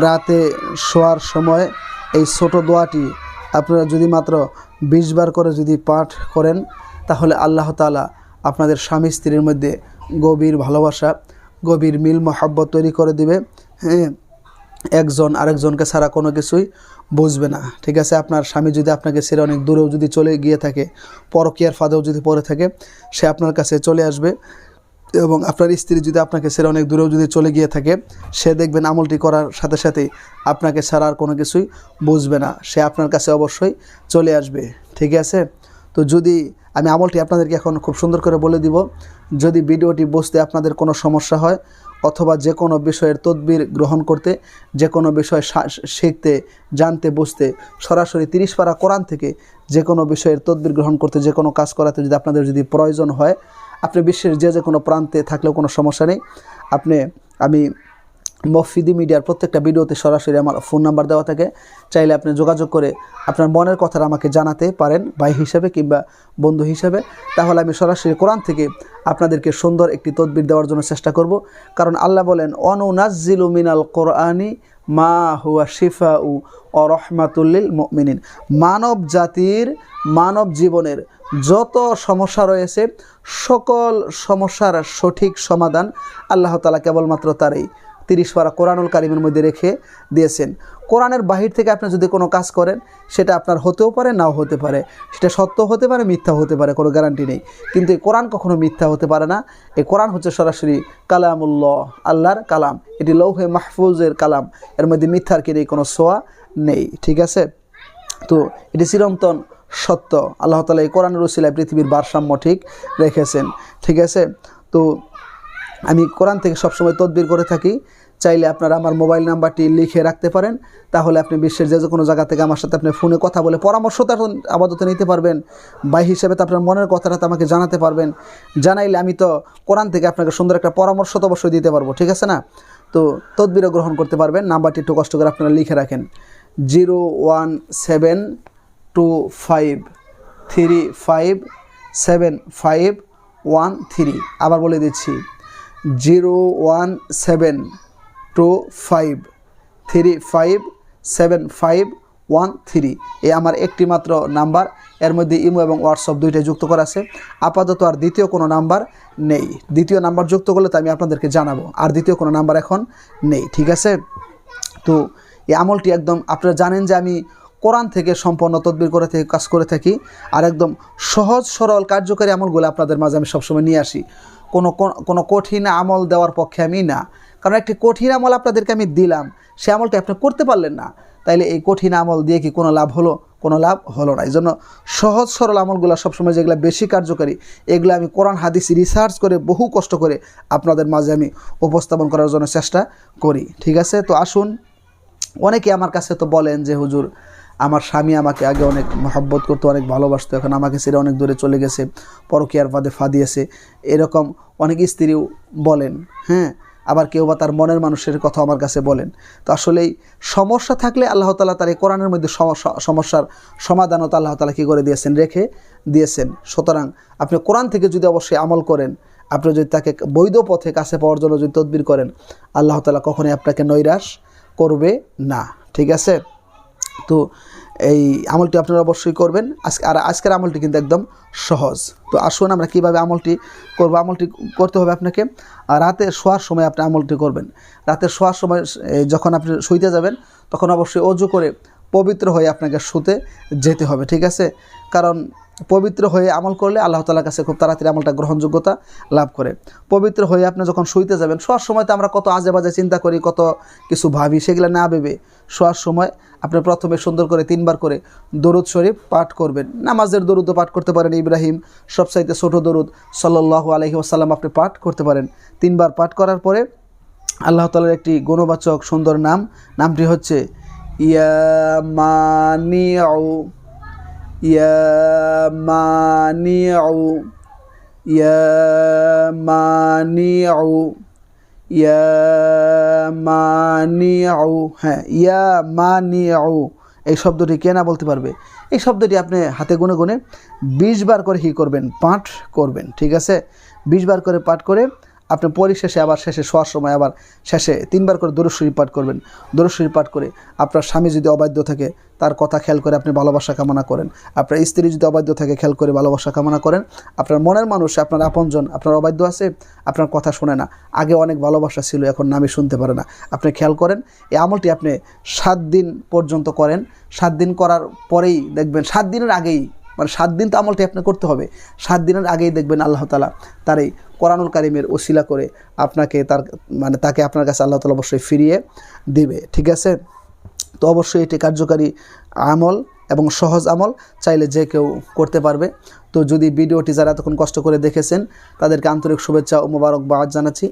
রাতে শোয়ার সময় এই ছোট দোয়াটি আপনারা যদি মাত্র বিশ বার করে যদি পাঠ করেন, তাহলে আল্লাহ তালা আপনাদের স্বামী স্ত্রীর মধ্যে গভীর ভালোবাসা, গভীর মিল, মহাব্বত তৈরি করে দিবে। হ্যাঁ একজন আরেকজনকে ছাড়া কোনো কিছুই বুঝবে না। ঠিক আছে, আপনার স্বামী যদি আপনাকে ছেড়ে অনেক দূরেও যদি চলে গিয়ে থাকে, পরকীয়ার ফাঁদেও যদি পড়ে থাকে, সে আপনার কাছে চলে আসবে। এবং আপনার স্ত্রী যদি আপনাকে ছেড়ে অনেক দূরেও যদি চলে গিয়ে থাকে, সে দেখবেন আমলটি করার সাথে সাথেই আপনাকে ছাড়া আর কোনো কিছুই বুঝবে না। সে আপনার কাছে অবশ্যই চলে আসবে। ঠিক আছে? তো যদি আমি আমলটি আপনাদেরকে এখন খুব সুন্দর করে বলে দিব, যদি ভিডিওটি বুঝতে আপনাদের কোনো সমস্যা হয়, অথবা যে কোনো বিষয়ের তদবির গ্রহণ করতে, যে কোনো বিষয় শিখতে, জানতে, বুঝতে, সরাসরি তিরিশ পারা কোরআন থেকে যে কোনো বিষয়ের তদবির গ্রহণ করতে, যে কোনো কাজ করাতে যদি আপনাদের যদি প্রয়োজন হয় আপনি বিশ্বের যে যে কোনো প্রান্তে থাকলেও কোনো সমস্যা নেই। আপনি, আমি মফিদি মিডিয়ার প্রত্যেকটা ভিডিওতে সরাসরি আমার ফোন নাম্বার দেওয়া থাকে। চাইলে আপনি যোগাযোগ করে আপনার মনের কথাটা আমাকে জানাতে পারেন, ভাই হিসাবে কিংবা বন্ধু হিসাবে। তাহলে আমি সরাসরি কোরআন থেকে আপনাদেরকে সুন্দর একটি তদবির দেওয়ার জন্য চেষ্টা করব। কারণ আল্লাহ বলেন অনুনাজিলু মিনাল কোরআনি মা হুয়া শিফা উ অ রহমাতুল্লিল মিনিন মানব জাতির, মানব জীবনের যত সমস্যা রয়েছে, সকল সমস্যার সঠিক সমাধান আল্লাহ তালা কেবলমাত্র তারই। তিরিশ পারা কোরআনুল কারিমের মধ্যে রেখে দিয়েছেন। কোরআনের বাহির থেকে আপনি যদি কোনো কাজ করেন, সেটা আপনার হতেও পারে, নাও হতে পারে। সেটা সত্য হতে পারে মিথ্যা হতে পারে, কোনো গ্যারান্টি নেই। কিন্তু এই কোরআন কখনো মিথ্যা হতে পারে না। এই কোরআন হচ্ছে সরাসরি কালামুল্লাহ, আল্লাহর কালাম। এটি লৌহে মাহফুজের কালাম। এর মধ্যে মিথ্যার কিনে কোনো সোয়া নেই, ঠিক আছে? তো এটি চিরন্তন সত্য। আল্লাহ তালা এই কোরআন রসিলায় পৃথিবীর ভারসাম্য ঠিক রেখেছেন, ঠিক আছে? তো আমি কোরআন থেকে সবসময় তদবির করে থাকি। চাইলে আপনারা আমার মোবাইল নাম্বারটি লিখে রাখতে পারেন। তাহলে আপনি বিশ্বের যে কোনো জায়গা থেকে আমার সাথে আপনি ফোনে কথা বলে পরামর্শ তো আপাতত নিতে পারবেন। ভাই হিসেবে তো আপনার মনের কথাটা তো আমাকে জানাতে পারবেন। জানাইলে আমি তো কোরআন থেকে আপনাকে সুন্দর একটা পরামর্শ তো অবশ্যই দিতে পারব, ঠিক আছে না? তো তদবিরও গ্রহণ করতে পারবেন। নাম্বারটি একটু কষ্ট করে আপনারা লিখে রাখেন। Zero one seven two five three five seven five one three. আবার বলে দিচ্ছি। Zero one seven two five three five seven five one three এ আমার একটি মাত্র নাম্বার। এর মধ্যে ইমো এবং হোয়াটসঅ্যাপ দুইটাই যুক্ত করা আছে। আপাতত আর দ্বিতীয় কোনো নাম্বার নেই। দ্বিতীয় নাম্বার যুক্ত করলে তো আমি আপনাদেরকে জানাব। আর দ্বিতীয় কোনো নাম্বার এখন নেই, ঠিক আছে? তো এই আমলটি একদম আপনারা জানেন যে আমি কোরআন থেকে সম্পন্ন তদবির করে থেকে, কাজ করে থাকি আর একদম সহজ, সরল, কার্যকারী আমলগুলো আপনাদের মাঝে আমি সবসময় নিয়ে আসি। কোনো কোনো কঠিন আমল দেওয়ার পক্ষে আমি না। কারণ একটি কঠিন আমল আপনাদেরকে আমি দিলাম, সে আমলটি আপনি করতে পারলেন না। তাইলে এই কঠিন আমল দিয়ে কি কোনো লাভ হলো? কোনো লাভ হলো না। এই জন্য সহজ, সরল আমলগুলো সবসময় যেগুলো বেশি কার্যকারী, এগুলো আমি কোরআন, হাদিস রিসার্চ করে বহু কষ্ট করে আপনাদের মাঝে আমি উপস্থাপন করার জন্য চেষ্টা করি। ঠিক আছে? তো আসুন অনেকে আমার কাছে তো বলেন যে, হুজুর আমার স্বামী আমাকে আগে অনেক মহব্বত করতো, অনেক ভালোবাসতো, এখন আমাকে ছেড়ে অনেক দূরে চলে গেছে, পরকীয়ার ফাঁদে ফা দিয়েছে। এরকম অনেক স্ত্রীও বলেন হ্যাঁ? আবার কেউ বা তার মনের মানুষের কথা আমার কাছে বলেন। তো আসলেই সমস্যা থাকলে আল্লাহ তালা তার এই কোরআনের মধ্যে সমস্যা- সমস্যার সমাধানও তো আল্লাহ তালা কী করে দিয়েছেন? রেখে দিয়েছেন। সুতরাং আপনি কোরআন থেকে যদি অবশ্যই আমল করেন, আপনি যদি তাকে বৈধ পথে কাছে পাওয়ার জন্য যদি তদবির করেন, আল্লাহ তালা কখনোই আপনাকে নৈরাশ করবে না। ঠিক আছে? তো এই আমলটি আপনারা অবশ্যই করবেন। আজকে আর আজকের আমলটি কিন্তু একদম সহজ। তো আসুন আমরা কীভাবে আমলটি করব আমলটি করতে হবে আপনাকে। আর রাতে শোয়ার সময় আপনি আমলটি করবেন। রাতে শোয়ার সময় যখন আপনি শুইতে যাবেন, তখন অবশ্যই অজু করে পবিত্র হয়ে আপনাকে শুতে যেতে হবে, ঠিক আছে? কারণ পবিত্র হয়ে আমল করলে আল্লাহ তালার কাছে খুব তাড়াতাড়ি আমলটা গ্রহণযোগ্যতা লাভ করে। পবিত্র হয়ে আপনি যখন শুইতে যাবেন, শোয়ার সময় তো আমরা কত আজে বাজে চিন্তা করি, কত কিছু ভাবি, সেগুলো না ভেবে শোয়ার সময় আপনি প্রথমে সুন্দর করে তিনবার করে দরুদ শরীফ পাঠ করবেন। নামাজের দরুদও পাঠ করতে পারেন, ইব্রাহিম সবসাইতে ছোট দরুদ সাল্লাহ আলহি আসাল্লাম আপনি পাঠ করতে পারেন। তিনবার পাঠ করার পরে আল্লাহ তালার একটি গুণবাচক সুন্দর নাম, নামটি হচ্ছে, ইয়া মানিউ ইয়া মানিউ ইয়া মানিউ ইয়া মানিউ হ্যাঁ ইয়া এই শব্দটি কে না বলতে পারবে? এই শব্দটি আপনি হাতে গুনে গুনে বিশ বার করে কি করবেন? পাঠ করবেন, ঠিক আছে? বিশ বার করে পাঠ করে আপনি পরিশেষে আবার শেষে শোয়ার সময় আবার শেষে তিনবার করে দরুশ্বরী পাঠ করবেন। দরুশ্বরী পাঠ করে আপনার স্বামী যদি অবাধ্য থাকে, তার কথা খেয়াল করে আপনি ভালোবাসা কামনা করেন। আপনার স্ত্রী যদি অবাধ্য থাকে, খেয়াল করে ভালোবাসা কামনা করেন। আপনার মনের মানুষ, আপনার আপনজন, আপনার অবাধ্য আছে, আপনার কথা শোনে না। আগে অনেক ভালোবাসা ছিল, এখন নামই শুনতে পারে না। আপনি খেয়াল করেন, এই আমলটি আপনি সাত দিন পর্যন্ত করেন। সাত দিন করার পরেই দেখবেন, সাত দিনের আগেই মানে সাত দিন তো আমলটি আপনি করতে হবে। সাত দিনের আগেই দেখবেন আল্লাহ তালা তার এই কোরআনুল কারিমের ওসিলা করে আপনাকে তার মানে তাকে আপনার কাছে আল্লাহ তালা অবশ্যই ফিরিয়ে দিবে। ঠিক আছে? তো অবশ্যই এটি কার্যকারী আমল এবং সহজ আমল, চাইলে যে কেউ করতে পারবে। তো যদি ভিডিওটি যারা এতক্ষণ কষ্ট করে দেখেছেন, তাদেরকে আন্তরিক শুভেচ্ছা ও মোবারকবাদ জানাচ্ছি।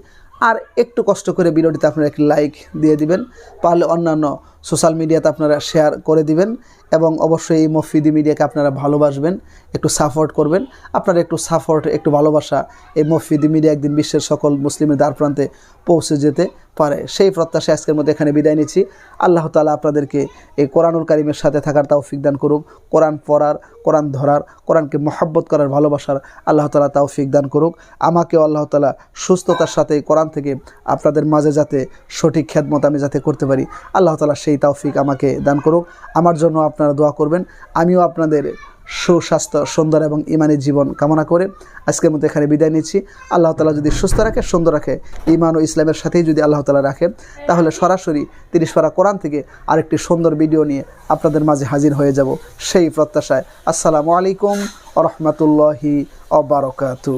আর একটু কষ্ট করে ভিডিওটিতে আপনারা একটি লাইক দিয়ে দিবেন। পারলে অন্যান্য সোশ্যাল মিডিয়াতে আপনারা শেয়ার করে দিবেন এবং অবশ্যই এই মফিদি মিডিয়াকে আপনারা ভালোবাসবেন, একটু সাপোর্ট করবেন। আপনারা একটু সাপোর্ট একটু ভালোবাসা এই মফিদি মিডিয়া একদিন বিশ্বের সকল মুসলিমের দ্বার প্রান্তে পৌঁছে যেতে পারে। সেই প্রত্যাশা আজকের মধ্যে এখানে বিদায় নিচ্ছি। আল্লাহ তালা আপনাদেরকে এই কোরআনুল কারিমের সাথে থাকার তৌফিক দান করুক, কোরআন পড়ার, কোরআন ধরার, কোরআনকে মহাব্বত করার ভালোবাসার আল্লাহ তালা তৌফিক দান করুক। আমাকে আল্লাহ তালা সুস্থতার সাথে কোরআন থেকে আপনাদের মাঝে যাতে সঠিক খ্যাতমত আমি যাতে করতে পারি, আল্লাহ তালা সেই তৌফিক আমাকে দান করুক। আমার জন্য আপনারা দোয়া করবেন। আমিও আপনাদের সুস্বাস্থ্য, সুন্দর এবং ইমানি জীবন কামনা করে আজকের মতো এখানে বিদায় নিচ্ছি। আল্লাহ তালা যদি সুস্থ রাখে, সুন্দর রাখে ইমান ও ইসলামের সাথেই যদি আল্লাহ তালা রাখে, তাহলে সরাসরি তিরিশ পারা কোরআন থেকে আরেকটি সুন্দর ভিডিও নিয়ে আপনাদের মাঝে হাজির হয়ে যাব সেই প্রত্যাশায়। আসসালামু আলাইকুম রহমতুল্লাহি অবরকাতু